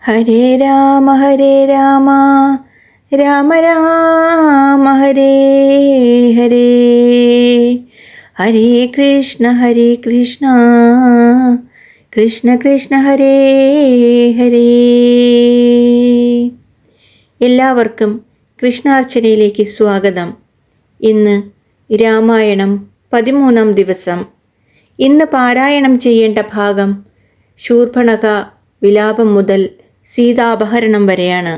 ഹരേ രാമ ഹരേ രാമ. രാമ രാമ ഹരേ ഹരേ. ഹരേ കൃഷ്ണ ഹരേ കൃഷ്ണ. കൃഷ്ണ കൃഷ്ണ ഹരേ ഹരേ. എല്ലാവർക്കും കൃഷ്ണാർച്ചനയിലേക്ക് സ്വാഗതം. ഇന്ന് രാമായണം പതിമൂന്നാം ദിവസം. ഇന്ന് പാരായണം ചെയ്യേണ്ട ഭാഗം ശൂർഭണക വിലാപം മുതൽ സീതാപഹരണം വരെയാണ്.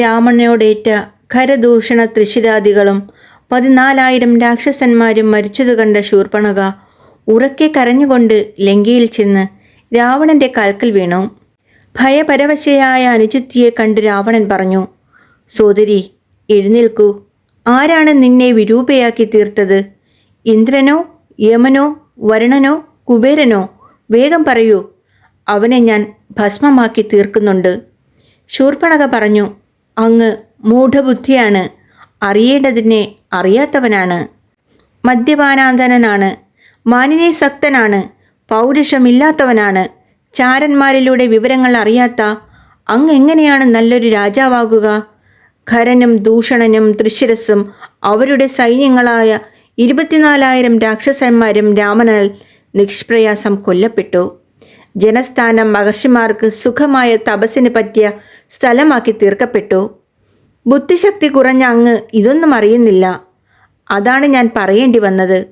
രാവണനോടേറ്റ ഖരദൂഷണ ത്രിശിരാദികളും പതിനാലായിരം രാക്ഷസന്മാരും മരിച്ചതു കണ്ട ശൂർപ്പണക ഉറക്കെ കരഞ്ഞുകൊണ്ട് ലങ്കയിൽ ചെന്ന് രാവണന്റെ കാൽക്കൽ വീണു. ഭയപരവശയായ അനുചിത്തിയെ കണ്ട് രാവണൻ പറഞ്ഞു സോദരി എഴുന്നേൽക്കൂ. ആരാണ് നിന്നെ വിരൂപയാക്കി തീർത്തത്? ഇന്ദ്രനോ യമനോ വരുണനോ കുബേരനോ? വേഗം പറയൂ. അവനെ ഞാൻ ഭസ്മമാക്കി തീർക്കുന്നുണ്ട്. ശൂർപ്പണക പറഞ്ഞു അങ്ങ് മൂഢബുദ്ധിയാണ് അറിയേണ്ടതിനെ അറിയാത്തവനാണ് മദ്യപാനാന്തനാണ് മാനിനെ സക്തനാണ് പൗരുഷമില്ലാത്തവനാണ് ചാരന്മാരിലൂടെ വിവരങ്ങൾ അറിയാത്ത അങ്ങ് എങ്ങനെയാണ് നല്ലൊരു രാജാവാകുക? ഖരനും ദൂഷണനും തൃശിരസും അവരുടെ സൈന്യങ്ങളായ ഇരുപത്തിനാലായിരം രാക്ഷസന്മാരും രാമനാൽ നിഷ്പ്രയാസം കൊല്ലപ്പെട്ടു. ജനസ്ഥാനം മഹർഷിമാർക്ക് സുഖമായ തപസ്സിന് പറ്റിയ സ്ഥലമാക്കി തീർക്കപ്പെട്ടു. ബുദ്ധിശക്തി കുറഞ്ഞ അങ്ങ് ഇതൊന്നും അറിയുന്നില്ല. അതാണ് ഞാൻ പറയേണ്ടി വന്നത്.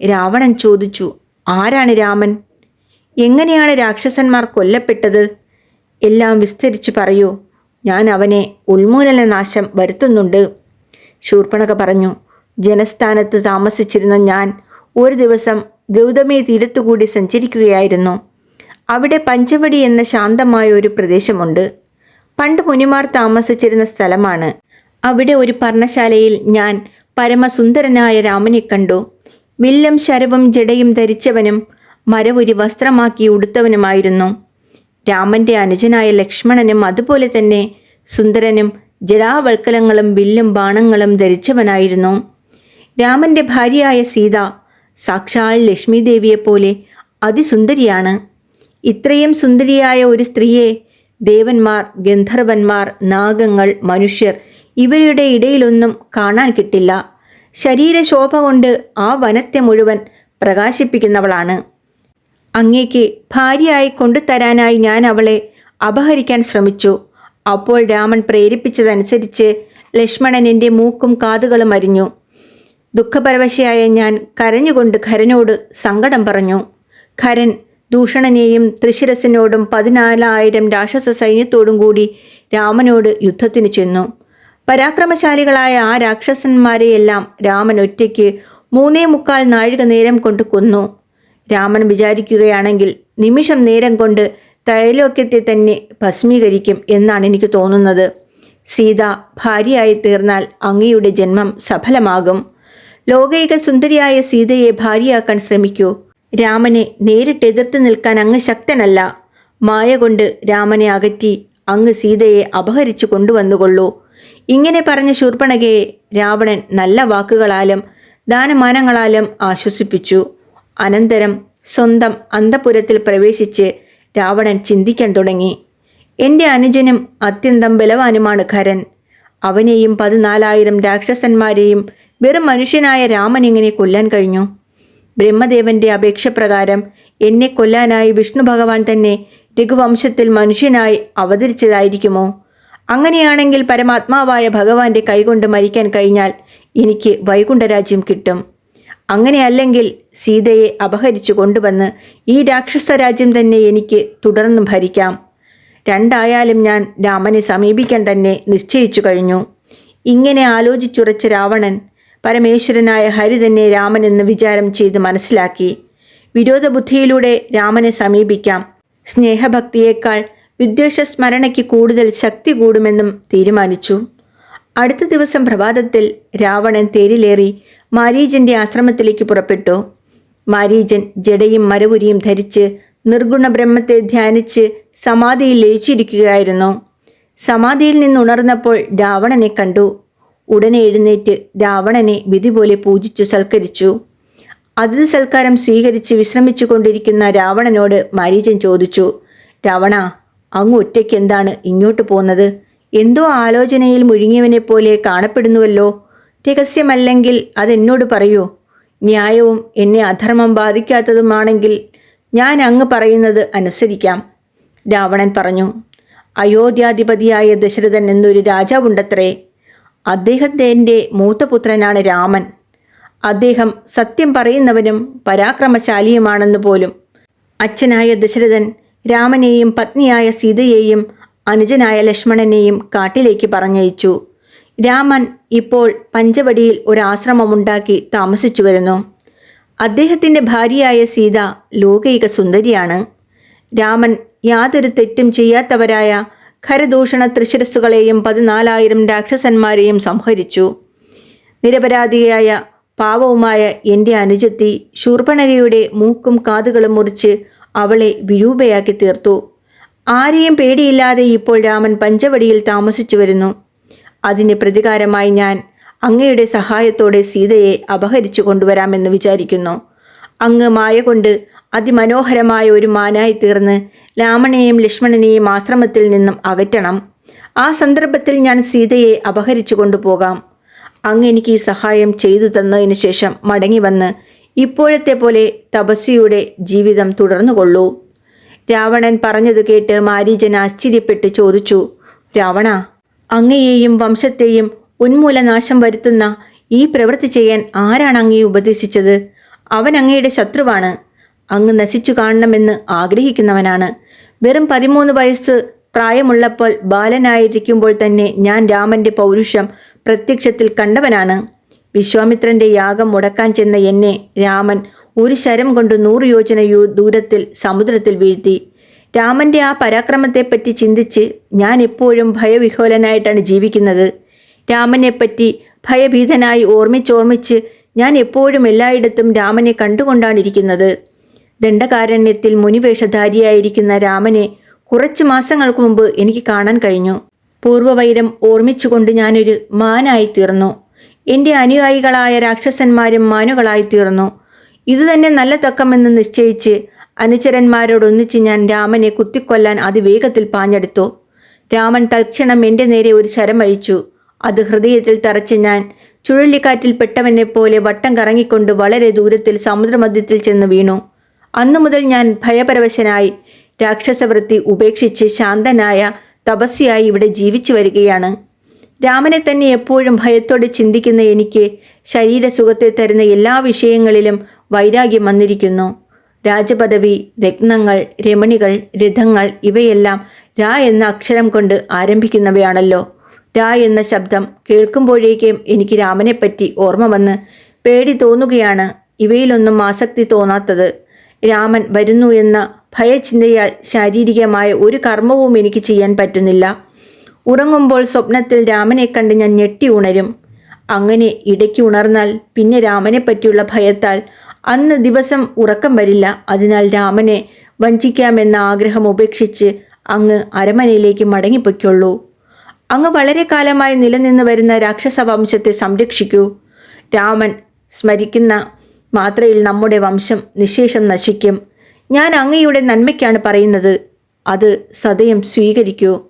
രാവണൻ ചോദിച്ചു ആരാണ് രാമൻ? എങ്ങനെയാണ് രാക്ഷസന്മാർ കൊല്ലപ്പെട്ടത്? എല്ലാം വിസ്തരിച്ച് പറയൂ. ഞാൻ അവനെ ഉന്മൂലന നാശം വരുത്തുന്നുണ്ട്. ശൂർപ്പണക പറഞ്ഞു ജനസ്ഥാനത്ത് താമസിച്ചിരുന്ന ഞാൻ ഒരു ദിവസം ഗൗതമി തീരത്തുകൂടി സഞ്ചരിക്കുകയായിരുന്നു. അവിടെ പഞ്ചവടി എന്ന ശാന്തമായ ഒരു പ്രദേശമുണ്ട്. പണ്ട് മുനിമാർ താമസിച്ചിരുന്ന സ്ഥലമാണ്. അവിടെ ഒരു പർണശാലയിൽ ഞാൻ പരമസുന്ദരനായ രാമനെ കണ്ടു. വില്ലും ശരവും ജടയും ധരിച്ചവനും മരവുരി വസ്ത്രമാക്കി ഉടുത്തവനുമായിരുന്നു. രാമന്റെ അനുജനായ ലക്ഷ്മണനും അതുപോലെ തന്നെ സുന്ദരനും ജടാവൽക്കലങ്ങളും വില്ലും ബാണങ്ങളും ധരിച്ചവനായിരുന്നു. രാമന്റെ ഭാര്യയായ സീത സാക്ഷാൽ ലക്ഷ്മി ദേവിയെപ്പോലെ അതിസുന്ദരിയാണ്. ഇത്രയും സുന്ദരിയായ ഒരു സ്ത്രീയെ ദേവന്മാർ ഗന്ധർവന്മാർ നാഗങ്ങൾ മനുഷ്യർ ഇവരുടെ ഇടയിലൊന്നും കാണാൻ കിട്ടില്ല. ശരീരശോഭ കൊണ്ട് ആ വനത്തെ മുഴുവൻ പ്രകാശിപ്പിക്കുന്നവളാണ്. അങ്ങേക്ക് ഭാര്യയായി കൊണ്ടുതരാനായി ഞാൻ അവളെ അപഹരിക്കാൻ ശ്രമിച്ചു. അപ്പോൾ രാമൻ പ്രേരിപ്പിച്ചതനുസരിച്ച് ലക്ഷ്മണൻ എന്റെ മൂക്കും കാതുകളും അരിഞ്ഞു. ദുഃഖപരവശയായ ഞാൻ കരഞ്ഞുകൊണ്ട് ഖരനോട് സങ്കടം പറഞ്ഞു. ഖരൻ ദൂഷണനെയും ത്രിശിരസിനോടും പതിനാലായിരം രാക്ഷസ സൈന്യത്തോടും കൂടി രാമനോട് യുദ്ധത്തിന് ചെന്നു. പരാക്രമശാലികളായ ആ രാക്ഷസന്മാരെയെല്ലാം രാമൻ ഒറ്റയ്ക്ക് മൂന്നേ മുക്കാൽ നാഴിക നേരം കൊണ്ട് കൊന്നു. രാമൻ വിചാരിക്കുകയാണെങ്കിൽ നിമിഷം നേരം കൊണ്ട് ത്രൈലോക്യത്തെ തന്നെ ഭസ്മീകരിക്കും എന്നാണ് എനിക്ക് തോന്നുന്നത്. സീത ഭാര്യയായി തീർന്നാൽ അങ്ങയുടെ ജന്മം സഫലമാകും. ലോകൈക സുന്ദരിയായ സീതയെ ഭാര്യയാക്കാൻ ശ്രമിക്കൂ. രാമനെ നേരിട്ട് എതിർത്ത് നിൽക്കാൻ അങ്ങ് ശക്തനല്ല. മായ കൊണ്ട് രാമനെ അകറ്റി അങ്ങ് സീതയെ അപഹരിച്ചു കൊണ്ടുവന്നുകൊള്ളൂ. ഇങ്ങനെ പറഞ്ഞ ശൂർപ്പണകയെ രാവണൻ നല്ല വാക്കുകളാലും ദാനമാനങ്ങളാലും ആശ്വസിപ്പിച്ചു. അനന്തരം സ്വന്തം അന്തപുരത്തിൽ പ്രവേശിച്ച് രാവണൻ ചിന്തിക്കാൻ തുടങ്ങി. എന്റെ അനുജനും അത്യന്തം ബലവാനുമാണ് ഖരൻ. അവനെയും പതിനാലായിരം രാക്ഷസന്മാരെയും വെറും മനുഷ്യനായ രാമൻ ഇങ്ങനെ കൊല്ലാൻ കഴിഞ്ഞു? ബ്രഹ്മദേവന്റെ അപേക്ഷപ്രകാരം എന്നെ കൊല്ലാനായി വിഷ്ണു ഭഗവാൻ തന്നെ രഘുവംശത്തിൽ മനുഷ്യനായി അവതരിച്ചതായിരിക്കുമോ? അങ്ങനെയാണെങ്കിൽ പരമാത്മാവായ ഭഗവാന്റെ കൈകൊണ്ട് മരിക്കാൻ കഴിഞ്ഞാൽ എനിക്ക് വൈകുണ്ഠരാജ്യം കിട്ടും. അങ്ങനെയല്ലെങ്കിൽ സീതയെ അപഹരിച്ചു കൊണ്ടുവന്ന് ഈ രാക്ഷസരാജ്യം തന്നെ എനിക്ക് തുടർന്ന് ഭരിക്കാം. രണ്ടായാലും ഞാൻ രാമനെ സമീപിക്കാൻ തന്നെ നിശ്ചയിച്ചു കഴിഞ്ഞു. ഇങ്ങനെ ആലോചിച്ചുറച്ച രാവണൻ പരമേശ്വരനായ ഹരി തന്നെ രാമനെന്ന് വിചാരം ചെയ്ത് മനസ്സിലാക്കി. വിരോധബുദ്ധിയിലൂടെ രാമനെ സമീപിക്കാം. സ്നേഹഭക്തിയേക്കാൾ വിദ്വേഷ സ്മരണയ്ക്ക് കൂടുതൽ ശക്തി കൂടുമെന്നും തീരുമാനിച്ചു. അടുത്ത ദിവസം പ്രഭാതത്തിൽ രാവണൻ തേരിലേറി മാരീജന്റെ ആശ്രമത്തിലേക്ക് പുറപ്പെട്ടു. മാരീജൻ ജടയും മരവുരിയും ധരിച്ച് നിർഗുണ ബ്രഹ്മത്തെ ധ്യാനിച്ച് സമാധിയിൽ ലയിച്ചിരിക്കുകയായിരുന്നു. സമാധിയിൽ നിന്നുണർന്നപ്പോൾ രാവണനെ കണ്ടു. ഉടനെ എഴുന്നേറ്റ് രാവണനെ വിധി പോലെ പൂജിച്ചു സൽക്കരിച്ചു. അതിഥി സൽക്കാരം സ്വീകരിച്ച് വിശ്രമിച്ചു കൊണ്ടിരിക്കുന്ന രാവണനോട് മരീചൻ ചോദിച്ചു രാവണ അങ്ങ് ഒറ്റയ്ക്ക് എന്താണ് ഇങ്ങോട്ട് പോന്നത്? എന്തോ ആലോചനയിൽ മുഴുങ്ങിയവനെ പോലെ കാണപ്പെടുന്നുവല്ലോ. രഹസ്യമല്ലെങ്കിൽ അതെന്നോട് പറയൂ? ന്യായവും എന്നെ അധർമ്മം ബാധിക്കാത്തതുമാണെങ്കിൽ ഞാൻ അങ്ങ് പറയുന്നത് അനുസരിക്കാം. രാവണൻ പറഞ്ഞു അയോധ്യാധിപതിയായ ദശരഥൻ എന്നൊരു രാജാവുണ്ടത്രേ അദ്ദേഹത്തിന്റെ മൂത്തപുത്രനാണ് രാമൻ. അദ്ദേഹം സത്യം പറയുന്നവനും പരാക്രമശാലിയുമാണെന്ന് പോലും. അച്ഛനായ ദശരഥൻ രാമനെയും പത്നിയായ സീതയെയും അനുജനായ ലക്ഷ്മണനെയും കാട്ടിലേക്ക് പറഞ്ഞയച്ചു. രാമൻ ഇപ്പോൾ പഞ്ചവടിയിൽ ഒരാശ്രമമുണ്ടാക്കി താമസിച്ചു വരുന്നു. അദ്ദേഹത്തിന്റെ ഭാര്യയായ സീത ലോകൈക സുന്ദരിയാണ്. രാമൻ യാതൊരു തെറ്റും ചെയ്യാത്തവരായ ഖരദൂഷണ ത്രിശിരസ്സുകളെയും പതിനാലായിരം രാക്ഷസന്മാരെയും സംഹരിച്ചു. നിരപരാധിയായ പാവവുമായ എന്റെ അനുജത്തി ശൂർപ്പണകയുടെ മൂക്കും കാതുകളും മുറിച്ച് അവളെ വിരൂപയാക്കി തീർത്തു. ആരെയും പേടിയില്ലാതെ ഇപ്പോൾ രാമൻ പഞ്ചവടിയിൽ താമസിച്ചു വരുന്നു. അതിന് പ്രതികാരമായി ഞാൻ അങ്ങയുടെ സഹായത്തോടെ സീതയെ അപഹരിച്ചു കൊണ്ടുവരാമെന്ന് വിചാരിക്കുന്നു. അങ്ങ് മായ കൊണ്ട് അതിമനോഹരമായ ഒരു മാനായി തീർന്ന് രാമനെയും ലക്ഷ്മണനെയും ആശ്രമത്തിൽ നിന്നും അകറ്റണം. ആ സന്ദർഭത്തിൽ ഞാൻ സീതയെ അപഹരിച്ചു കൊണ്ടുപോകാം. അങ്ങ് എനിക്ക് ഈ സഹായം ചെയ്തു തന്നതിന് ശേഷം മടങ്ങി വന്ന് ഇപ്പോഴത്തെ പോലെ തപസ്വിയുടെ ജീവിതം തുടർന്നുകൊള്ളൂ. രാവണൻ പറഞ്ഞത് കേട്ട് മാരീജൻ ആശ്ചര്യപ്പെട്ട് ചോദിച്ചു രാവണ അങ്ങയെയും വംശത്തെയും ഉന്മൂലനാശം വരുത്തുന്ന ഈ പ്രവൃത്തി ചെയ്യാൻ ആരാണ് അങ്ങയെ ഉപദേശിച്ചത്? അവൻ അങ്ങയുടെ ശത്രുവാണ്. അങ്ങ് നശിച്ചു കാണണമെന്ന് ആഗ്രഹിക്കുന്നവനാണ്. വെറും പതിമൂന്ന് വയസ്സ് പ്രായമുള്ളപ്പോൾ ബാലനായിരിക്കുമ്പോൾ തന്നെ ഞാൻ രാമന്റെ പൗരുഷം പ്രത്യക്ഷത്തിൽ കണ്ടവനാണ്. വിശ്വാമിത്രന്റെ യാഗം മുടക്കാൻ ചെന്ന എന്നെ രാമൻ ഒരു ശരം കൊണ്ട് നൂറ് യോജന ദൂരത്തിൽ സമുദ്രത്തിൽ വീഴ്ത്തി. രാമന്റെ ആ പരാക്രമത്തെപ്പറ്റി ചിന്തിച്ച് ഞാൻ എപ്പോഴും ഭയവിഹോലനായിട്ടാണ് ജീവിക്കുന്നത്. രാമനെപ്പറ്റി ഭയഭീതനായി ഓർമ്മിച്ചോർമ്മിച്ച് ഞാൻ എപ്പോഴും എല്ലായിടത്തും രാമനെ കണ്ടുകൊണ്ടാണ് ഇരിക്കുന്നത്. ദണ്ഡകാരണ്യത്തിൽ മുനിവേഷധാരിയായിരിക്കുന്ന രാമനെ കുറച്ചു മാസങ്ങൾക്ക് മുമ്പ് എനിക്ക് കാണാൻ കഴിഞ്ഞു. പൂർവവൈരം ഓർമ്മിച്ചുകൊണ്ട് ഞാനൊരു മാനായി തീർന്നു. എന്റെ അനുയായികളായ രാക്ഷസന്മാരും മാനുകളായി തീർന്നു. ഇതുതന്നെ നല്ല തക്കമെന്ന് നിശ്ചയിച്ച് അനുചരന്മാരോടൊന്നിച്ച് ഞാൻ രാമനെ കുത്തിക്കൊല്ലാൻ അതിവേഗത്തിൽ പാഞ്ഞെടുത്തു. രാമൻ തൽക്ഷണം എന്റെ നേരെ ഒരു ശരം അയച്ചു അത് ഹൃദയത്തിൽ തറച്ച് ഞാൻ ചുഴലിക്കാറ്റിൽ പെട്ടവനെ പോലെ വട്ടം കറങ്ങിക്കൊണ്ട് വളരെ ദൂരത്തിൽ സമുദ്രമധ്യത്തിൽ ചെന്ന് വീണു. അന്നു മുതൽ ഞാൻ ഭയപരവശനായി രാക്ഷസവൃത്തി ഉപേക്ഷിച്ച് ശാന്തനായ തപസ്യായി ഇവിടെ ജീവിച്ചു വരികയാണ്. രാമനെ തന്നെ എപ്പോഴും ഭയത്തോടെ ചിന്തിക്കുന്ന എനിക്ക് ശരീരസുഖത്തെ തരുന്ന എല്ലാ വിഷയങ്ങളിലും വൈരാഗ്യം വന്നിരിക്കുന്നു. രാജപദവി രത്നങ്ങൾ രമണികൾ രഥങ്ങൾ ഇവയെല്ലാം രാ എന്ന അക്ഷരം കൊണ്ട് ആരംഭിക്കുന്നവയാണല്ലോ. രാ എന്ന ശബ്ദം കേൾക്കുമ്പോഴേക്കും എനിക്ക് രാമനെപ്പറ്റി ഓർമ്മ വന്ന് പേടി തോന്നുകയാണ്. ഇവയിലൊന്നും ആസക്തി തോന്നാത്തത്. രാമൻ വരുന്നു എന്ന ഭയചിന്തയാൽ ശാരീരികമായ ഒരു കർമ്മവും എനിക്ക് ചെയ്യാൻ പറ്റുന്നില്ല. ഉറങ്ങുമ്പോൾ സ്വപ്നത്തിൽ രാമനെ കണ്ട് ഞാൻ ഞെട്ടി ഉണരും. അങ്ങനെ ഇടയ്ക്ക് ഉണർന്നാൽ പിന്നെ രാമനെ പറ്റിയുള്ള ഭയത്താൽ അന്ന് ദിവസം ഉറക്കം വരില്ല. അതിനാൽ രാമനെ വഞ്ചിക്കാമെന്ന ആഗ്രഹം ഉപേക്ഷിച്ച് അങ്ങ് അരമനയിലേക്ക് മടങ്ങിപ്പൊയ്ക്കൊള്ളൂ. അങ്ങ് വളരെ കാലമായി നിലനിന്ന് വരുന്ന രാക്ഷസ വംശത്തെ സംരക്ഷിക്കൂ. രാമൻ സ്മരിക്കുന്ന മാത്രയിൽ നമ്മുടെ വംശം നിശേഷം നശിക്കും. ഞാൻ അങ്ങയുടെ നന്മയ്ക്കാണ് പറയുന്നത്. അത് സദയം സ്വീകരിക്കൂ.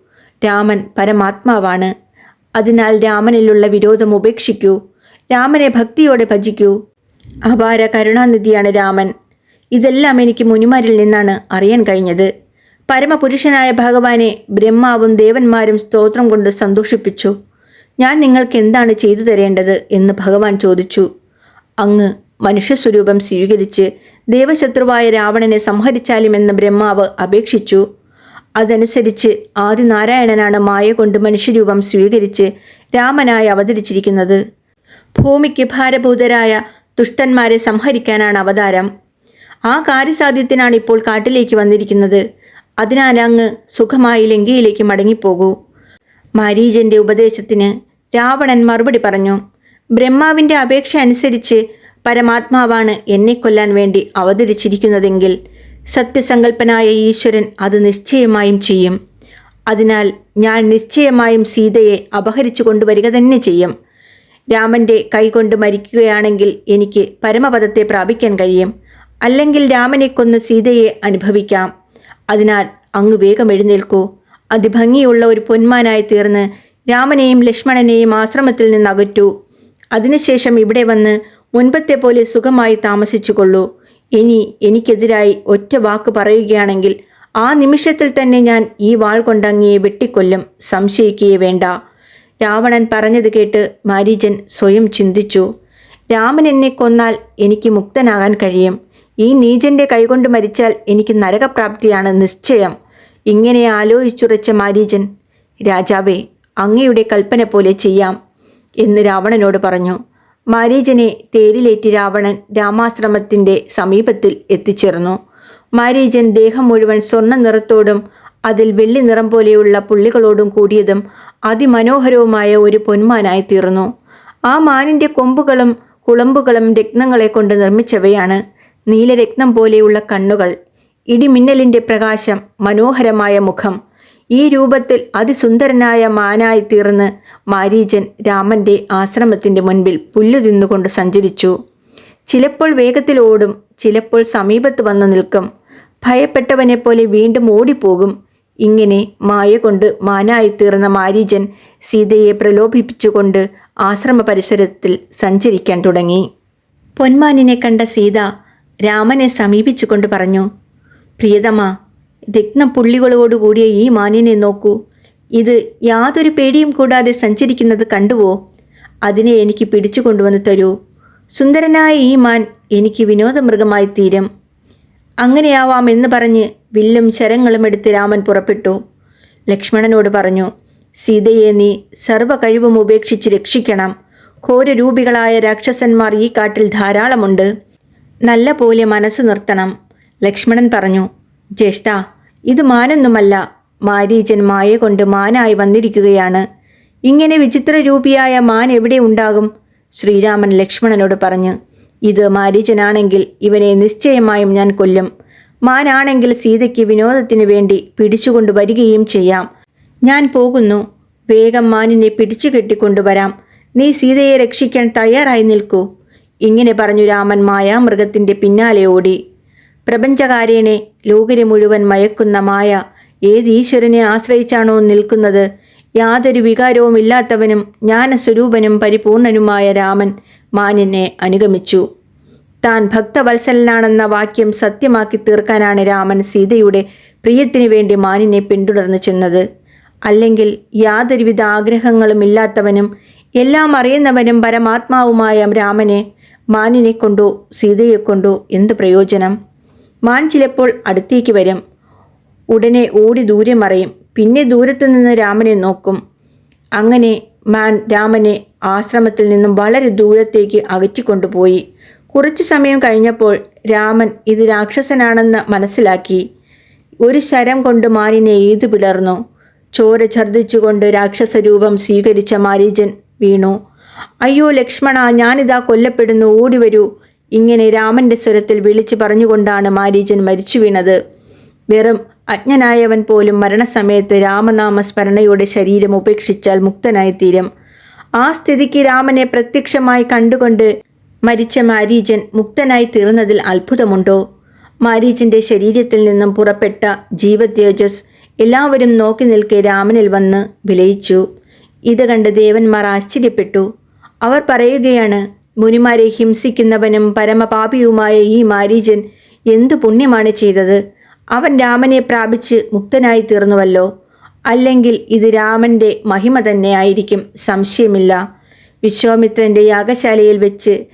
രാമൻ പരമാത്മാവാണ്. അതിനാൽ രാമനിലുള്ള വിരോധം ഉപേക്ഷിക്കൂ. രാമനെ ഭക്തിയോടെ ഭജിക്കൂ. അപാര കരുണാനിധിയാണ് രാമൻ. ഇതെല്ലാം എനിക്ക് മുനിമാരിൽ നിന്നാണ് അറിയാൻ കഴിഞ്ഞത്. പരമപുരുഷനായ ഭഗവാനെ ബ്രഹ്മാവും ദേവന്മാരും സ്തോത്രം കൊണ്ട് സന്തോഷിപ്പിച്ചു. ഞാൻ നിങ്ങൾക്ക് എന്താണ് ചെയ്തു തരേണ്ടത് എന്ന് ഭഗവാൻ ചോദിച്ചു. അങ്ങ് മനുഷ്യസ്വരൂപം സ്വീകരിച്ച് ദേവശത്രുവായ രാവണനെ സംഹരിച്ചാലുമെന്ന് ബ്രഹ്മാവ് അപേക്ഷിച്ചു. അതനുസരിച്ച് ആദിനാരായണനാണ് മായ കൊണ്ട് മനുഷ്യരൂപം സ്വീകരിച്ച് രാമനായി അവതരിച്ചിരിക്കുന്നത്. ഭൂമിക്ക് ഭാരഭൂതരായ ദുഷ്ടന്മാരെ സംഹരിക്കാനാണ് അവതാരം. ആ കാര്യസാധ്യത്തിനാണ് ഇപ്പോൾ കാട്ടിലേക്ക് വന്നിരിക്കുന്നത്. അതിനാൽ അങ്ങ് സുഖമായി ലങ്കയിലേക്ക് മടങ്ങിപ്പോകൂ. മാരീജന്റെ ഉപദേശത്തിന് രാവണൻ മറുപടി പറഞ്ഞു. ബ്രഹ്മാവിന്റെ അപേക്ഷ അനുസരിച്ച് പരമാത്മാവാണ് എന്നെ കൊല്ലാൻ വേണ്ടി അവതരിച്ചിരിക്കുന്നതെങ്കിൽ സത്യസങ്കല്പനായ ഈശ്വരൻ അത് നിശ്ചയമായും ചെയ്യും. അതിനാൽ ഞാൻ നിശ്ചയമായും സീതയെ അപഹരിച്ചു കൊണ്ടുവരിക തന്നെ ചെയ്യും. രാമന്റെ കൈകൊണ്ട് മരിക്കുകയാണെങ്കിൽ എനിക്ക് പരമപദത്തെ പ്രാപിക്കാൻ കഴിയും. അല്ലെങ്കിൽ രാമനെ കൊന്ന് സീതയെ അനുഭവിക്കാം. അതിനാൽ അങ്ങ് വേഗം എഴുന്നേൽക്കൂ. അതിഭംഗിയുള്ള ഒരു പൊന്മാനായി തീർന്ന് രാമനെയും ലക്ഷ്മണനെയും ആശ്രമത്തിൽ നിന്ന് അകറ്റൂ അതിനുശേഷം ഇവിടെ വന്ന് മുൻപത്തെ പോലെ സുഖമായി താമസിച്ചുകൊള്ളൂ. ഇനി എനിക്കെതിരായി ഒറ്റ വാക്ക് പറയുകയാണെങ്കിൽ ആ നിമിഷത്തിൽ തന്നെ ഞാൻ ഈ വാൾ കൊണ്ടങ്ങിയെ വെട്ടിക്കൊല്ലും. സംശയിക്കുകയേ വേണ്ട. രാവണൻ പറഞ്ഞത് കേട്ട് മാരീജൻ സ്വയം ചിന്തിച്ചു. രാമൻ എന്നെ കൊന്നാൽ എനിക്ക് മുക്തനാകാൻ കഴിയും. ഈ നീജന്റെ കൈകൊണ്ട് മരിച്ചാൽ എനിക്ക് നരകപ്രാപ്തിയാണ് നിശ്ചയം. ഇങ്ങനെ ആലോചിച്ചുറച്ച മാരീജൻ രാജാവേ അങ്ങയുടെ കൽപ്പന പോലെ ചെയ്യാം എന്ന് രാവണനോട് പറഞ്ഞു. മാരീജനെ തേരിലേറ്റി രാവണൻ രാമാശ്രമത്തിന്റെ സമീപത്തിൽ എത്തിച്ചേർന്നു. മാരീജൻ ദേഹം മുഴുവൻ സ്വർണ നിറത്തോടും അതിൽ വെള്ളി നിറം പോലെയുള്ള പുള്ളികളോടും കൂടിയതും അതിമനോഹരവുമായ ഒരു പൊന്മാനായി തീർന്നു. ആ മാനിന്റെ കൊമ്പുകളും കുളമ്പുകളും രക്തങ്ങളെ കൊണ്ട് നിർമ്മിച്ചവയാണ് നീലരക്തം പോലെയുള്ള കണ്ണുകൾ. ഇടിമിന്നലിന്റെ പ്രകാശം മനോഹരമായ മുഖം. ഈ രൂപത്തിൽ അതിസുന്ദരനായ മാനായി തീർന്ന് മാരീജൻ രാമന്റെ ആശ്രമത്തിന്റെ മുൻപിൽ പുല്ലു തിന്നുകൊണ്ട് സഞ്ചരിച്ചു. ചിലപ്പോൾ വേഗത്തിൽ ഓടും ചിലപ്പോൾ സമീപത്ത് വന്നു നിൽക്കും. ഭയപ്പെട്ടവനെ പോലെ വീണ്ടും ഓടിപ്പോകും. ഇങ്ങനെ മായ കൊണ്ട് മാനായി തീർന്ന മാരീജൻ സീതയെ പ്രലോഭിപ്പിച്ചുകൊണ്ട് ആശ്രമ പരിസരത്തിൽ സഞ്ചരിക്കാൻ തുടങ്ങി. പൊന്മാനിനെ കണ്ട സീത രാമനെ സമീപിച്ചുകൊണ്ട് പറഞ്ഞു പ്രിയതമ രത്നപ്പുള്ളികളോടുകൂടിയ ഈ മാനിനെ നോക്കൂ. ഇത് യാതൊരു പേടിയും കൂടാതെ സഞ്ചരിക്കുന്നത് കണ്ടുവോ? അതിനെ എനിക്ക് പിടിച്ചു കൊണ്ടുവന്ന് തരൂ. സുന്ദരനായ ഈ മാൻ എനിക്ക് വിനോദമൃഗമായി തീരും. അങ്ങനെയാവാം എന്ന് പറഞ്ഞ് വില്ലും ശരങ്ങളും എടുത്ത് രാമൻ പുറപ്പെട്ടു. ലക്ഷ്മണനോട് പറഞ്ഞു സീതയെ നീ സർവ കഴിവും ഉപേക്ഷിച്ച് രക്ഷിക്കണം. ഘോരരൂപികളായ രാക്ഷസന്മാർ ഈ കാട്ടിൽ ധാരാളമുണ്ട്. നല്ല പോലെ മനസ്സ് നിർത്തണം ലക്ഷ്മണൻ പറഞ്ഞു. ജ്യേഷ്ഠ ഇത് മാനൊന്നുമല്ല. മാരീചൻ മായ കൊണ്ട് മാനായി വന്നിരിക്കുകയാണ്. ഇങ്ങനെ വിചിത്ര രൂപിയായ മാൻ എവിടെ ഉണ്ടാകും? ശ്രീരാമൻ ലക്ഷ്മണനോട് പറഞ്ഞു ഇത് മാരീചനാണെങ്കിൽ ഇവനെ നിശ്ചയമായും ഞാൻ കൊല്ലും. മാനാണെങ്കിൽ സീതയ്ക്ക് വിനോദത്തിനു വേണ്ടി പിടിച്ചുകൊണ്ടു വരികയും ചെയ്യാം. ഞാൻ പോകുന്നു. വേഗം മാനിനെ പിടിച്ചു കെട്ടിക്കൊണ്ടുവരാം നീ സീതയെ രക്ഷിക്കാൻ തയ്യാറായി നിൽക്കൂ. ഇങ്ങനെ പറഞ്ഞു രാമൻ മായാമൃഗത്തിന്റെ പിന്നാലെ ഓടി. പ്രപഞ്ചകാരേണെ ലോകിനെ മുഴുവൻ മയക്കുന്ന മായ ഏത് ഈശ്വരനെ ആശ്രയിച്ചാണോ നിൽക്കുന്നത്? യാതൊരു വികാരവും ഇല്ലാത്തവനും ജ്ഞാനസ്വരൂപനും പരിപൂർണനുമായ രാമൻ മാനിനെ അനുഗമിച്ചു. താൻ ഭക്തവത്സലനാണെന്ന വാക്യം സത്യമാക്കി തീർക്കാനാണ് രാമൻ സീതയുടെ പ്രിയത്തിനു വേണ്ടി മാനിനെ പിന്തുടർന്നു ചെന്നത്. അല്ലെങ്കിൽ യാതൊരുവിധ ആഗ്രഹങ്ങളും ഇല്ലാത്തവനും എല്ലാം അറിയുന്നവനും പരമാത്മാവുമായ രാമനെ മാനിനെ കൊണ്ടോ സീതയെ കൊണ്ടോ എന്ത് പ്രയോജനം? മാൻ ചിലപ്പോൾ അടുത്തേക്ക് വരും. ഉടനെ ഓടി ദൂരെ മറയും. പിന്നെ ദൂരത്തു നിന്ന് രാമനെ നോക്കും. അങ്ങനെ മാൻ രാമനെ ആശ്രമത്തിൽ നിന്നും വളരെ ദൂരത്തേക്ക് അകറ്റിക്കൊണ്ടുപോയി. കുറച്ച് സമയം കഴിഞ്ഞപ്പോൾ രാമൻ ഇത് രാക്ഷസനാണെന്ന് മനസ്സിലാക്കി. ഒരു ശരം കൊണ്ട് മാനിനെ ഏതു പിളർന്നു? ചോര ഛർദ്ദിച്ചുകൊണ്ട് രാക്ഷസരൂപം സ്വീകരിച്ച മാരീജൻ വീണു. അയ്യോ ലക്ഷ്മണ ഞാനിതാ കൊല്ലപ്പെടുന്നു. ഓടി വരൂ. ഇങ്ങനെ രാമന്റെ സ്വരത്തിൽ വിളിച്ചു പറഞ്ഞുകൊണ്ടാണ് മാരീജൻ മരിച്ചു വീണത്. വെറും അജ്ഞനായവൻ പോലും മരണസമയത്ത് രാമനാമ സ്മരണയുടെ ശരീരം ഉപേക്ഷിച്ചാൽ മുക്തനായിത്തീരും. ആ സ്ഥിതിക്ക് രാമനെ പ്രത്യക്ഷമായി കണ്ടുകൊണ്ട് മരിച്ച മാരീചൻ മുക്തനായി തീർന്നതിൽ അത്ഭുതമുണ്ടോ? മാരീജന്റെ ശരീരത്തിൽ നിന്നും പുറപ്പെട്ട ജീവതേജസ് എല്ലാവരും നോക്കി നിൽക്കെ രാമനിൽ വന്ന് വിലയിച്ചു. ഇത് കണ്ട് ദേവന്മാർ ആശ്ചര്യപ്പെട്ടു. അവർ പറയുകയാണ് മുനിമാരെ ഹിംസിക്കുന്നവനും പരമപാപിയുമായ ഈ മാരീജൻ എന്തു പുണ്യമാണ് ചെയ്തത്? അവൻ രാമനെ പ്രാപിച്ച് മുക്തനായി തീർന്നുവല്ലോ? അല്ലെങ്കിൽ ഇത് രാമന്റെ മഹിമ തന്നെയായിരിക്കും സംശയമില്ല. വിശ്വാമിത്രന്റെ യാഗശാലയിൽ വെച്ച്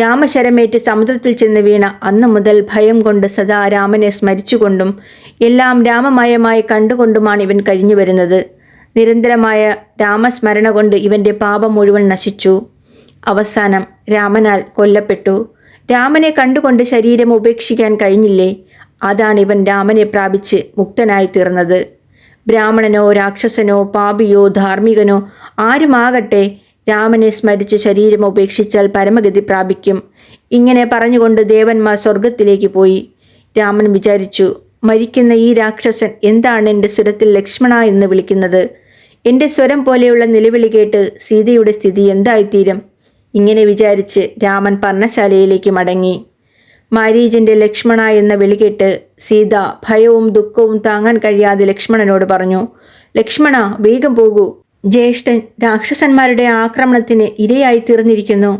രാമശരമേറ്റ് സമുദ്രത്തിൽ ചെന്ന് വീണ അന്നു മുതൽ ഭയം കൊണ്ട് സദാ രാമനെ സ്മരിച്ചുകൊണ്ടും എല്ലാം രാമമയമായി കണ്ടുകൊണ്ടുമാണ് ഇവൻ കഴിഞ്ഞു വരുന്നത് നിരന്തരമായ രാമസ്മരണ കൊണ്ട് ഇവന്റെ പാപം മുഴുവൻ നശിച്ചു. അവസാനം രാമനാൽ കൊല്ലപ്പെട്ടു. രാമനെ കണ്ടുകൊണ്ട് ശരീരം ഉപേക്ഷിക്കാൻ കഴിഞ്ഞില്ലേ? അതാണ് ഇവൻ രാമനെ പ്രാപിച്ച് മുക്തനായി തീർന്നത്. ബ്രാഹ്മണനോ രാക്ഷസനോ പാപിയോ ധാർമ്മികനോ ആരുമാകട്ടെ രാമനെ സ്മരിച്ച് ശരീരം ഉപേക്ഷിച്ചാൽ പരമഗതി പ്രാപിക്കും. ഇങ്ങനെ പറഞ്ഞുകൊണ്ട് ദേവന്മാർ സ്വർഗത്തിലേക്ക് പോയി. രാമൻ വിചാരിച്ചു മരിക്കുന്ന ഈ രാക്ഷസൻ എന്താണ് എന്റെ സ്വരത്തിൽ ലക്ഷ്മണ എന്ന് വിളിക്കുന്നത്? എന്റെ സ്വരം പോലെയുള്ള നിലവിളി കേട്ട് സീതയുടെ സ്ഥിതി എന്തായിത്തീരും? ഇങ്ങനെ വിചാരിച്ച് രാമൻ പർണശാലയിലേക്ക് മടങ്ങി. മാരീജന്റെ ലക്ഷ്മണ എന്ന വിളികേട്ട് സീത ഭയവും ദുഃഖവും താങ്ങാൻ കഴിയാതെ ലക്ഷ്മണനോട് പറഞ്ഞു ലക്ഷ്മണ വേഗം പോകൂ. ജ്യേഷ്ഠൻ രാക്ഷസന്മാരുടെ ആക്രമണത്തിന് ഇരയായി തീർന്നിരിക്കുന്നു.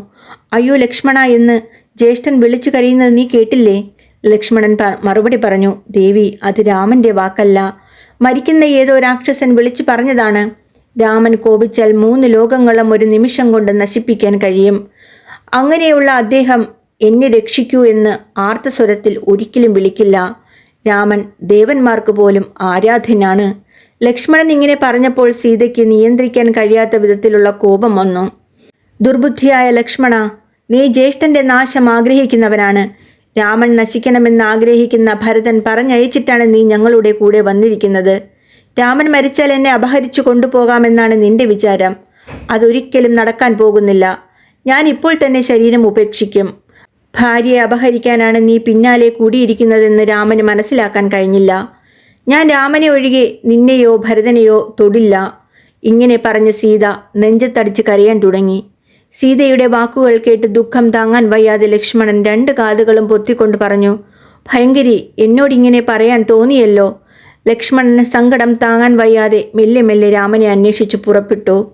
അയ്യോ ലക്ഷ്മണ എന്ന് ജ്യേഷ്ഠൻ വിളിച്ചു കരയുന്നത് നീ കേട്ടില്ലേ? ലക്ഷ്മണൻ മറുപടി പറഞ്ഞു ദേവി അത് രാമന്റെ വാക്കല്ല. മരിക്കുന്ന ഏതോ രാക്ഷസൻ വിളിച്ചു പറഞ്ഞതാണ്. രാമൻ കോപിച്ചാൽ മൂന്ന് ലോകങ്ങളും ഒരു നിമിഷം കൊണ്ട് നശിപ്പിക്കാൻ കഴിയും. അങ്ങനെയുള്ള അദ്ദേഹം എന്നെ രക്ഷിക്കൂ എന്ന് ആർത്തസ്വരത്തിൽ ഒരിക്കലും വിളിക്കില്ല. രാമൻ ദേവന്മാർക്ക് പോലും ആരാധ്യനാണ് ലക്ഷ്മണൻ ഇങ്ങനെ പറഞ്ഞപ്പോൾ സീതയ്ക്ക് നിയന്ത്രിക്കാൻ കഴിയാത്ത വിധത്തിലുള്ള കോപം വന്നു. ദുർബുദ്ധിയായ ലക്ഷ്മണ നീ ജ്യേഷ്ഠന്റെ നാശം ആഗ്രഹിക്കുന്നവനാണ്. രാമൻ നശിക്കണമെന്ന് ആഗ്രഹിക്കുന്ന ഭരതൻ പറഞ്ഞയച്ചിട്ടാണ് നീ ഞങ്ങളുടെ കൂടെ വന്നിരിക്കുന്നത്. രാമൻ മരിച്ചാൽ എന്നെ അപഹരിച്ചു കൊണ്ടുപോകാമെന്നാണ് നിന്റെ വിചാരം. അതൊരിക്കലും നടക്കാൻ പോകുന്നില്ല. ഞാൻ ഇപ്പോൾ തന്നെ ശരീരം ഉപേക്ഷിക്കും. ഭാര്യയെ അപഹരിക്കാനാണ് നീ പിന്നാലെ കൂടിയിരിക്കുന്നതെന്ന് രാമന് മനസ്സിലാക്കാൻ കഴിഞ്ഞില്ല. ഞാൻ രാമനെ ഒഴികെ നിന്നെയോ ഭരതനെയോ തൊടില്ല. ഇങ്ങനെ പറഞ്ഞ് സീത നെഞ്ചത്തടിച്ച് കരയാൻ തുടങ്ങി. സീതയുടെ വാക്കുകൾ കേട്ട് ദുഃഖം താങ്ങാൻ വയ്യാതെ ലക്ഷ്മണൻ രണ്ട് കാതുകളും പൊത്തിക്കൊണ്ട് പറഞ്ഞു ഭയങ്കരി എന്നോടിങ്ങനെ പറയാൻ തോന്നിയല്ലോ. ലക്ഷ്മണന് സങ്കടം താങ്ങാൻ വയ്യാതെ മെല്ലെ മെല്ലെ രാമനെ അന്വേഷിച്ചു പുറപ്പെട്ടു.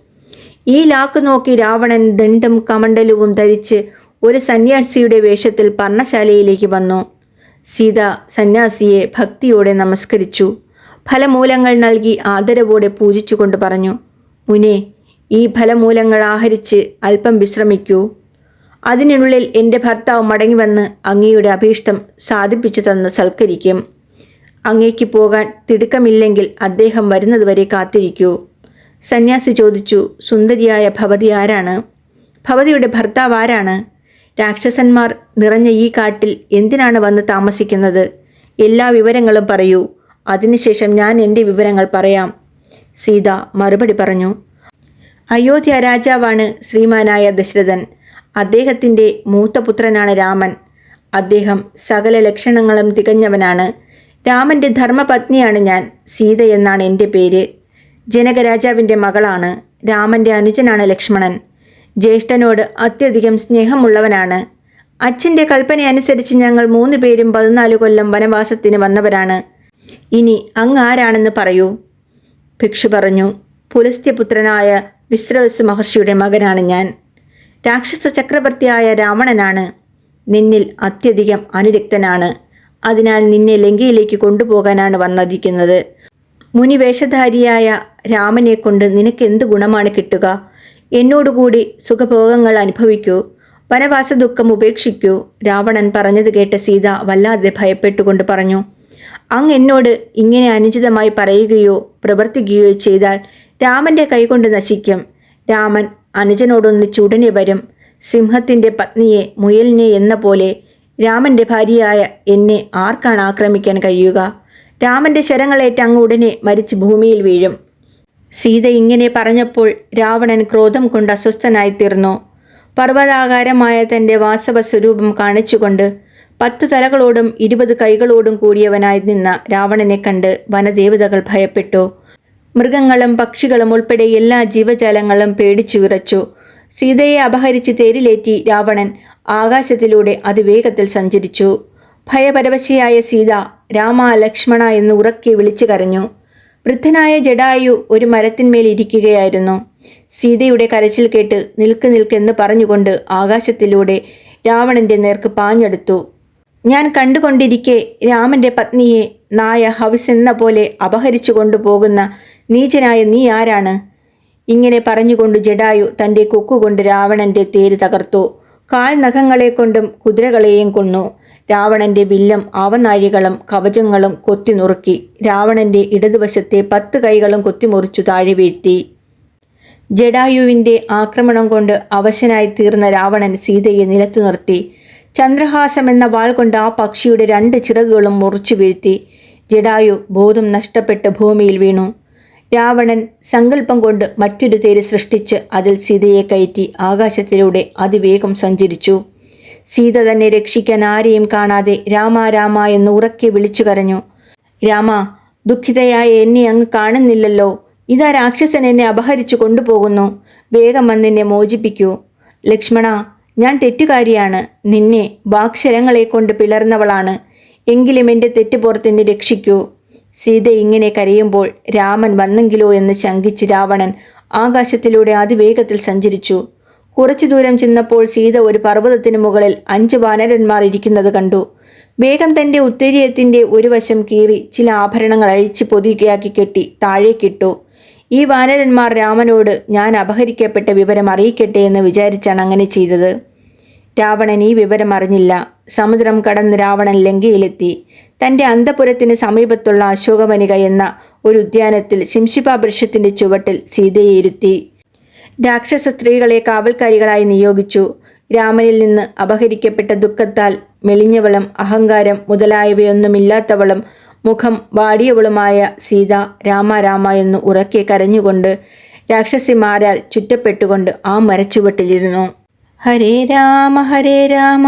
ഈ ലാക്ക് നോക്കി രാവണൻ ദണ്ഡും കമണ്ടലുവും ധരിച്ച് ഒരു സന്യാസിയുടെ വേഷത്തിൽ പർണശാലയിലേക്ക് വന്നു. സീത സന്യാസിയെ ഭക്തിയോടെ നമസ്കരിച്ചു. ഫലമൂലങ്ങൾ നൽകി ആദരവോടെ പൂജിച്ചുകൊണ്ട് പറഞ്ഞു മുനെ ഈ ഫലമൂലങ്ങൾ ആഹരിച്ച് അല്പം വിശ്രമിക്കൂ. അതിനുള്ളിൽ എന്റെ ഭർത്താവ് മടങ്ങി വന്ന് അങ്ങയുടെ അഭീഷ്ടം സാധിപ്പിച്ചു തന്ന് സൽക്കരിക്കും. അങ്ങേക്ക് പോകാൻ തിടുക്കമില്ലെങ്കിൽ അദ്ദേഹം വരുന്നതുവരെ കാത്തിരിക്കൂ. സന്യാസി ചോദിച്ചു സുന്ദരിയായ ഭവതി ആരാണ്? ഭവതിയുടെ ഭർത്താവ് ആരാണ്? രാക്ഷസന്മാർ നിറഞ്ഞ ഈ കാട്ടിൽ എന്തിനാണ് വന്ന് താമസിക്കുന്നത്? എല്ലാ വിവരങ്ങളും പറയൂ. അതിനുശേഷം ഞാൻ എന്റെ വിവരങ്ങൾ പറയാം. സീത മറുപടി പറഞ്ഞു അയോധ്യ രാജാവാണ് ശ്രീമാനായ ദശരഥൻ. അദ്ദേഹത്തിന്റെ മൂത്തപുത്രനാണ് രാമൻ. അദ്ദേഹം സകല ലക്ഷണങ്ങളും തികഞ്ഞവനാണ്. രാമന്റെ ധർമ്മപത്നിയാണ് ഞാൻ സീത എന്നാണ് എന്റെ പേര്. ജനകരാജാവിന്റെ മകളാണ് രാമന്റെ അനുജനാണ് ലക്ഷ്മണൻ. ജ്യേഷ്ഠനോട് അത്യധികം സ്നേഹമുള്ളവനാണ്. അച്ഛന്റെ കൽപ്പനയനുസരിച്ച് ഞങ്ങൾ മൂന്ന് പേരും പതിനാല് കൊല്ലം വനവാസത്തിന് വന്നവരാണ്. ഇനി അങ്ങ് ആരാണെന്ന് പറയൂ. ഭിക്ഷു പറഞ്ഞു പുലസ്ത്യപുത്രനായ വിശ്രവസ് മഹർഷിയുടെ മകനാണ് ഞാൻ. രാക്ഷസ ചക്രവർത്തിയായ രാവണനാണ്. നിന്നിൽ അത്യധികം അനുരക്തനാണ്. അതിനാൽ നിന്നെ ലങ്കയിലേക്ക് കൊണ്ടുപോകാനാണ് വന്നിരിക്കുന്നത്. മുനിവേഷധാരിയായ രാമനെ കൊണ്ട് നിനക്ക് എന്ത് ഗുണമാണ് കിട്ടുക? എന്നോടുകൂടി സുഖഭോഗങ്ങൾ അനുഭവിക്കൂ. വനവാസ ദുഃഖം ഉപേക്ഷിക്കൂ. രാവണൻ പറഞ്ഞത് കേട്ട സീത വല്ലാതെ ഭയപ്പെട്ടുകൊണ്ട് പറഞ്ഞു അങ്ങ് എന്നോട് ഇങ്ങനെ അനുചിതമായി പറയുകയോ പ്രവർത്തിക്കുകയോ ചെയ്താൽ രാമന്റെ കൈകൊണ്ട് നശിക്കും. രാമൻ അനുജനോടൊന്നിച്ച് ഉടനെ വരും. സിംഹത്തിന്റെ പത്നിയെ മുയലിനെ എന്ന പോലെ രാമന്റെ ഭാര്യയായ എന്നെ ആർക്കാണ് ആക്രമിക്കാൻ കഴിയുക? രാമന്റെ ശരങ്ങളേറ്റ് അങ്ങ് ഉടനെ മരിച്ച് ഭൂമിയിൽ വീഴും. സീത ഇങ്ങനെ പറഞ്ഞപ്പോൾ രാവണൻ ക്രോധം കൊണ്ട് അസ്വസ്ഥനായിത്തീർന്നു പർവതാകാരമായ തന്റെ വാസവ സ്വരൂപം കാണിച്ചുകൊണ്ട് പത്തു തലകളോടും ഇരുപത് കൈകളോടും കൂടിയവനായി നിന്ന രാവണനെ കണ്ട് വനദേവതകൾ ഭയപ്പെട്ടു. മൃഗങ്ങളും പക്ഷികളും ഉൾപ്പെടെ എല്ലാ ജീവജാലങ്ങളും പേടിച്ചു വിറച്ചു. സീതയെ അപഹരിച്ച് തേരിലേറ്റി രാവണൻ ആകാശത്തിലൂടെ അതിവേഗത്തിൽ സഞ്ചരിച്ചു. ഭയപരവശയായ സീത രാമ ലക്ഷ്മണ എന്ന് ഉറക്കെ വിളിച്ചു കരഞ്ഞു. വൃദ്ധനായ ജഡായു ഒരു മരത്തിന്മേൽ ഇരിക്കുകയായിരുന്നു. സീതയുടെ കരച്ചിൽ കേട്ട് നിൽക്ക് നിൽക്കെന്ന് പറഞ്ഞുകൊണ്ട് ആകാശത്തിലൂടെ രാവണന്റെ നേർക്ക് പാഞ്ഞെടുത്തു. ഞാൻ കണ്ടുകൊണ്ടിരിക്കെ രാമന്റെ പത്നിയെ നായ ഹവിസ് എന്ന പോലെ അപഹരിച്ചു കൊണ്ടുപോകുന്ന നീചനായ നീ ആരാണ്? ഇങ്ങനെ പറഞ്ഞുകൊണ്ട് ജഡായു തന്റെ കൊക്കുകൊണ്ട് രാവണന്റെ തേര് തകർത്തു. കാൽ നഖങ്ങളെ കൊണ്ടും കുതിരകളെയും കൊന്നു. രാവണന്റെ വില്ലും ആവനാഴികളും കവചങ്ങളും കൊത്തി നുറുക്കി. രാവണന്റെ ഇടതുവശത്തെ പത്ത് കൈകളും കൊത്തിമുറിച്ചു താഴെ വീഴ്ത്തി. ജഡായുവിന്റെ ആക്രമണം കൊണ്ട് അവശനായി തീർന്ന രാവണൻ സീതയെ നിലത്തു നിർത്തി. ചന്ദ്രഹാസം എന്ന വാൾ കൊണ്ട് ആ പക്ഷിയുടെ രണ്ട് ചിറകുകളും മുറിച്ചു വീഴ്ത്തി. ജഡായു ബോധം നഷ്ടപ്പെട്ട് ഭൂമിയിൽ വീണു. രാവണൻ സങ്കല്പം കൊണ്ട് മറ്റൊരു തേര് സൃഷ്ടിച്ച് അതിൽ സീതയെ കയറ്റി ആകാശത്തിലൂടെ അതിവേഗം സഞ്ചരിച്ചു. സീത തന്നെ രക്ഷിക്കാൻ ആരെയും കാണാതെ രാമ രാമ എന്ന് ഉറക്കെ വിളിച്ചു കരഞ്ഞു. രാമ ദുഃഖിതയായ എന്നെ അങ്ങ് കാണുന്നില്ലല്ലോ. ഇതാ രാക്ഷസൻ എന്നെ അപഹരിച്ചു കൊണ്ടുപോകുന്നു. വേഗം വന്നെന്നെ മോചിപ്പിക്കൂ. ലക്ഷ്മണ ഞാൻ തെറ്റുകാരിയാണ്. നിന്നെ വാക്ശരങ്ങളെ കൊണ്ട് പിളർന്നവളാണ്. എങ്കിലും എന്റെ തെറ്റ് പുറത്തെന്നെ രക്ഷിക്കൂ. സീത ഇങ്ങനെ കരയുമ്പോൾ രാമൻ വന്നെങ്കിലോ എന്ന് ശങ്കിച്ച് രാവണൻ ആകാശത്തിലൂടെ അതിവേഗത്തിൽ സഞ്ചരിച്ചു. കുറച്ചു ദൂരം ചെന്നപ്പോൾ സീത ഒരു പർവതത്തിന് മുകളിൽ അഞ്ച് വാനരന്മാർ ഇരിക്കുന്നത് കണ്ടു. വേഗം തന്റെ ഉത്തേരിയത്തിന്റെ ഒരു വശം കീറി ചില ആഭരണങ്ങൾ അഴിച്ച് പൊതികയാക്കി കെട്ടി താഴേക്കിട്ടു ഈ വാനരന്മാർ രാമനോട് ഞാൻ അപഹരിക്കപ്പെട്ട വിവരം അറിയിക്കട്ടെ എന്ന് വിചാരിച്ചാണ് അങ്ങനെ ചെയ്തത്. രാവണൻ ഈ വിവരം അറിഞ്ഞില്ല. സമുദ്രം കടന്ന് രാവണൻ ലങ്കയിലെത്തി. തന്റെ അന്തപുരത്തിന് സമീപത്തുള്ള അശോകവനിക എന്ന ഒരു ഉദ്യാനത്തിൽ ശിംശിപ വൃക്ഷത്തിന്റെ ചുവട്ടിൽ സീതയെ ഇരുത്തി. രാക്ഷസ സ്ത്രീകളെ കാവൽക്കാരികളായി നിയോഗിച്ചു. രാമനിൽ നിന്ന് അപഹരിക്കപ്പെട്ട ദുഃഖത്താൽ മെലിഞ്ഞവളും അഹങ്കാരം മുതലായവയൊന്നുമില്ലാത്തവളും മുഖം വാടിയവളുമായ സീത രാമ രാമ എന്ന് ഉറക്കെ കരഞ്ഞുകൊണ്ട് രാക്ഷസിമാരാൽ ചുറ്റപ്പെട്ടുകൊണ്ട് ആ മരച്ചുവട്ടിലിരുന്നു. ഹരേ രാമ ഹരേ രാമ.